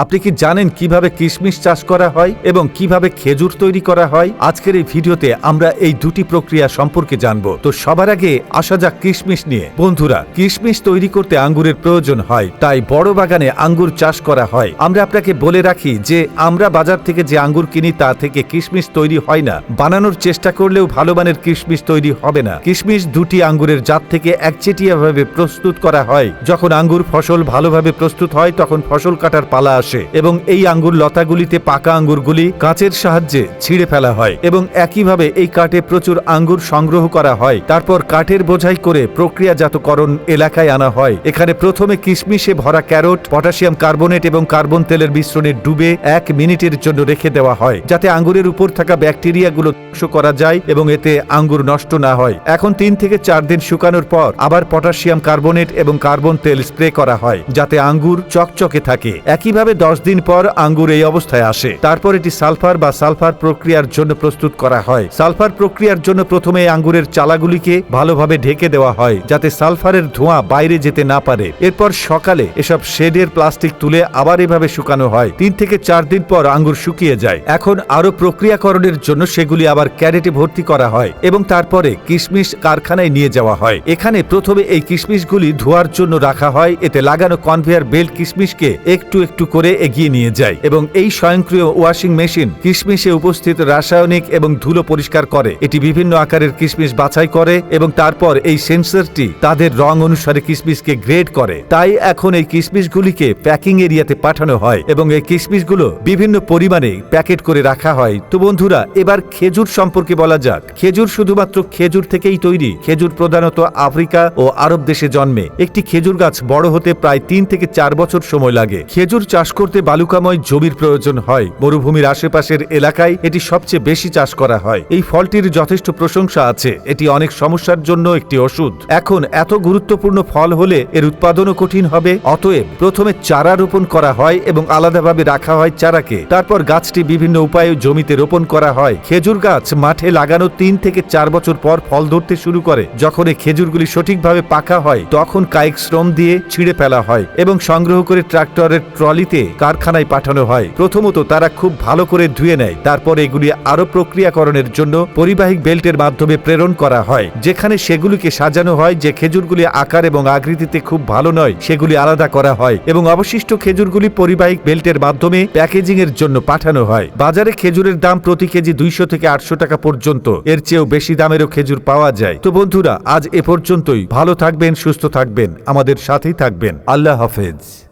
আপনি কি জানেন কীভাবে কিশমিশ চাষ করা হয় এবং কীভাবে খেজুর তৈরি করা হয়? আজকের এই ভিডিওতে আমরা এই দুটি প্রক্রিয়া সম্পর্কে জানব। তো সবার আগে আসা যাক কিশমিশ নিয়ে। বন্ধুরা, কিশমিশ তৈরি করতে আঙ্গুরের প্রয়োজন হয়, তাই বড় বাগানে আঙ্গুর চাষ করা হয়। আমরা আপনাকে বলে রাখি যে আমরা বাজার থেকে যে আঙ্গুর কিনি তা থেকে কিশমিশ তৈরি হয় না। বানানোর চেষ্টা করলেও ভালো মানের কিশমিশ তৈরি হবে না। কিশমিশ দুটি আঙ্গুরের জাত থেকে একচেটিয়াভাবে প্রস্তুত করা হয়। যখন আঙ্গুর ফসল ভালোভাবে প্রস্তুত হয়, তখন ফসল কাটার পালা আসে এবং এই আঙ্গুর লতাগুলিতে পাকা আঙ্গুরগুলি কাঁচের সাহায্যে ছিঁড়ে ফেলা হয় এবং একইভাবে এই কাঠে প্রচুর আঙ্গুর সংগ্রহ করা হয়। তারপর কাঠের বোঝাই করে প্রক্রিয়াজাতকরণ এলাকায় আনা হয়। এখানে প্রথমে কিশমিশে ভরা ক্যারট, পটাশিয়াম কার্বনেট এবং কার্বন তেলের মিশ্রণে ডুবে এক মিনিটের জন্য রেখে দেওয়া হয়, যাতে আঙ্গুরের উপর থাকা ব্যাকটেরিয়াগুলো ধ্বংস করা যায় এবং এতে আঙ্গুর নষ্ট না হয়। এখন তিন থেকে চার দিন শুকানোর পর আবার পটাশিয়াম কার্বনেট এবং কার্বন তেল স্প্রে করা হয়, যাতে আঙ্গুর চকচকে থাকে। একইভাবে দশ দিন পর আঙ্গুর এই অবস্থায় আসে। তারপর এটি সালফার বা সালফার প্রক্রিয়ার জন্য প্রস্তুত করা হয়। সালফার প্রক্রিয়ার জন্য প্রথমে আঙ্গুরের চালাগুলিকে ভালোভাবে ঢেকে দেওয়া হয়, যাতে সালফারের ধোঁয়া বাইরে যেতে না পারে। এরপর সকালে এসব শেডের প্লাস্টিক তুলে আবার এভাবে শুকানো হয়। তিন থেকে চার দিন পর আঙ্গুর শুকিয়ে যায়। এখন আরও প্রক্রিয়াকরণের জন্য সেগুলি আবার ক্যারেটে ভর্তি করা হয় এবং তারপরে কিশমিশ কারখানায় নিয়ে যাওয়া হয়। এখানে প্রথমে এই কিশমিশগুলি ধোয়ার জন্য রাখা হয়। এতে লাগানো কনভেয়ার বেল্ট কিশমিশকে একটু একটু করে এগিয়ে নিয়ে যায় এবং এই স্বয়ংক্রিয় ওয়াশিং মেশিন কিশমিশে উপস্থিত রাসায়নিক এবং ধুলো পরিষ্কার করে। এটি বিভিন্ন আকারের কিশমিশ বাছাই করে এবং তারপর এই সেন্সরটি তাদের রং অনুসারে কিশমিশকে গ্রেড করে। তাই এখন এই কিশমিশগুলিকে প্যাকিং এরিয়াতে পাঠানো হয় এবং এই কিশমিশগুলো বিভিন্ন পরিমাণে প্যাকেট করে রাখা হয়। তো বন্ধুরা, এবার খেজুর সম্পর্কে বলা যাক। খেজুর শুধুমাত্র খেজুর থেকেই তৈরি। খেজুর প্রধানত আফ্রিকা ও আরব দেশে জন্মে। একটি খেজুর গাছ বড় হতে প্রায় তিন থেকে চার বছর সময় লাগে। খেজুর চাষ করতে বালুকাময় জমির প্রয়োজন হয়। মরুভূমির আশেপাশের এলাকায় এটি সবচেয়ে বেশি চাষ করা হয়। এই ফলটির যথেষ্ট প্রশংসা আছে। এটি অনেক সমস্যার জন্য একটি ওষুধ। এখন এত গুরুত্বপূর্ণ ফল হলে এর উৎপাদনও কঠিন হবে। অতএব প্রথমে চারা রোপণ করা হয় এবং আলাদাভাবে রাখা হয় চারাকে। তারপর গাছটি বিভিন্ন উপায়ে জমিতে রোপণ করা হয়। খেজুর গাছ মাঠে লাগানো তিন থেকে চার বছর পর ফল ধরতে শুরু করে। যখন এই খেজুরগুলি সঠিকভাবে পাকা হয়, তখন কায়িক শ্রম দিয়ে ছিঁড়ে ফেলা হয় এবং সংগ্রহ করে ট্রাক্টরের ট্রলিতে কারখানায় পাঠানো হয়। প্রথমত তারা খুব ভালো করে ধুয়ে নেয়। তারপর এগুলি আরও প্রক্রিয়াকরণের জন্য পরিবাহিক বেল্টের মাধ্যমে প্রেরণ করা হয়। যেখানে সেগুলিকে সাজানো হয় যে খেজুরগুলি আকার এবং আকৃতিতে খুব ভালো নয়, সেগুলি আলাদা করা হয় এবং অবশিষ্ট খেজুরগুলি পরিবাহিক বেল্টের মাধ্যমে প্যাকেজিং এর জন্য পাঠানো হয়। বাজারে খেজুরের দাম প্রতি কেজি দুইশো থেকে আটশো টাকা পর্যন্ত। এর চেয়েও বেশি দামেরও খেজুর পাওয়া যায়। তো বন্ধুরা, আজ এ পর্যন্তই। ভালো থাকবেন, সুস্থ থাকবেন। আমাদের সাথেই থাকবেন। আল্লাহ হাফেজ।